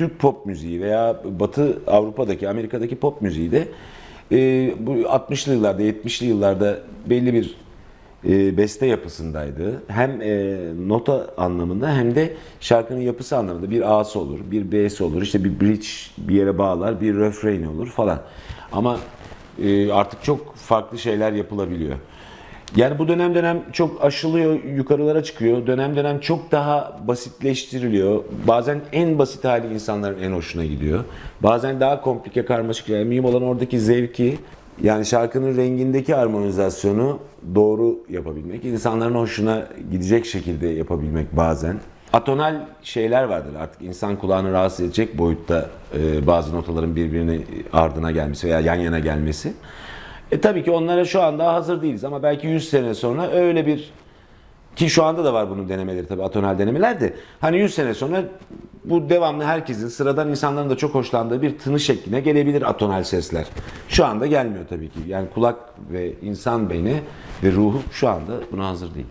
Türk pop müziği veya Batı Avrupa'daki, Amerika'daki pop müziği de e, bu 60'lı yıllarda, 70'li yıllarda belli bir e, beste yapısındaydı. Hem e, nota anlamında hem de şarkının yapısı anlamında bir A'sı olur, bir B'si olur, işte bir bridge bir yere bağlar, bir refrain olur falan. Ama e, artık çok farklı şeyler yapılabiliyor. Yani bu dönem dönem çok aşılıyor, yukarılara çıkıyor. Dönem dönem çok daha basitleştiriliyor. Bazen en basit hali insanların en hoşuna gidiyor. Bazen daha komplike, karmaşık. Yani mühim olan oradaki zevki, yani şarkının rengindeki harmonizasyonu doğru yapabilmek. insanların hoşuna gidecek şekilde yapabilmek bazen. Atonal şeyler vardır artık insan kulağını rahatsız edecek boyutta e, bazı notaların birbirine ardına gelmesi veya yan yana gelmesi. E tabii ki onlara şu anda hazır değiliz ama belki 100 sene sonra öyle bir ki şu anda da var bunun denemeleri tabii atonal denemeler de hani 100 sene sonra bu devamlı herkesin sıradan insanların da çok hoşlandığı bir tını şekline gelebilir atonal sesler. Şu anda gelmiyor tabii ki. Yani kulak ve insan beyni ve ruhu şu anda buna hazır değil.